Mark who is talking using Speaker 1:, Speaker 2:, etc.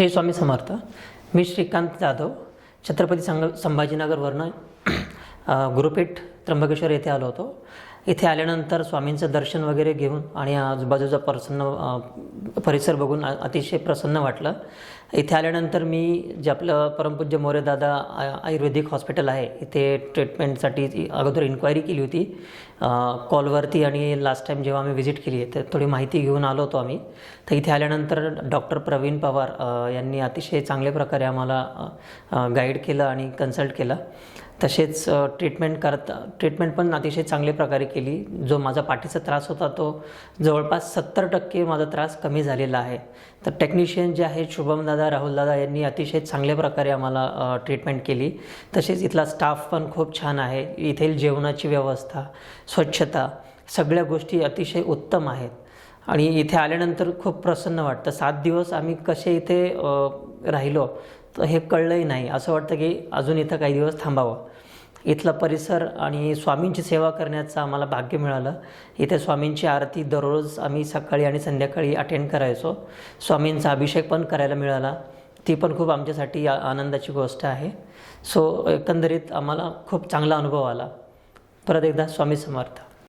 Speaker 1: श्री स्वामी समर्थ मी श्रीकांत जाधव छत्रपती संग संभाजीनगरवरनं गुरुपीठ त्र्यंबकेश्वर येथे आलो होतो. इथे आल्यानंतर स्वामींचं दर्शन वगैरे घेऊन आणि आजूबाजूचा प्रसन्न परिसर बघून अतिशय प्रसन्न वाटलं. इथे आल्यानंतर मी जे आपलं परमपूज्य मोरेदादा आयुर्वेदिक हॉस्पिटल आहे इथे ट्रीटमेंटसाठी अगोदर इन्क्वायरी केली होती. कॉलवरती आणि लास्ट टाईम जेव्हा आम्ही व्हिजिट केली तर थोडी माहिती घेऊन आलो होतो आम्ही. तर इथे आल्यानंतर डॉक्टर प्रवीण पवार यांनी अतिशय चांगल्या प्रकारे आम्हाला गाईड केलं आणि कन्सल्ट केलं. तसेच ट्रीटमेंट करता ट्रीटमेंट पण अतिशय चांगल्या प्रकारे केली. जो माझा पाठीचा त्रास होता तो जवळपास सत्तर टक्के माझा त्रास कमी झालेला आहे. तर टेक्निशियन जे आहेत शुभमदादा राहुलदादा यांनी अतिशय चांगल्या प्रकारे आम्हाला ट्रीटमेंट केली. तसेच इथला स्टाफ पण खूप छान आहे. येथील जेवणाची व्यवस्था स्वच्छता सगळ्या गोष्टी अतिशय उत्तम आहेत. आणि इथे आल्यानंतर खूप प्रसन्न वाटतं. सात दिवस आम्ही कसे इथे राहिलो तर हे कळलंही नाही. असं वाटतं की अजून इथं काही दिवस थांबावं. इथला परिसर आणि स्वामींची सेवा करण्याचं आम्हाला भाग्य मिळालं. इथे स्वामींची आरती दररोज आम्ही सकाळी आणि संध्याकाळी अटेंड करायचो. स्वामींचा अभिषेक पण करायला मिळाला. ती पण खूप आमच्यासाठी आनंदाची गोष्ट आहे. सो एकंदरीत आम्हाला खूप चांगला अनुभव आला. परत एकदा स्वामी समर्थ.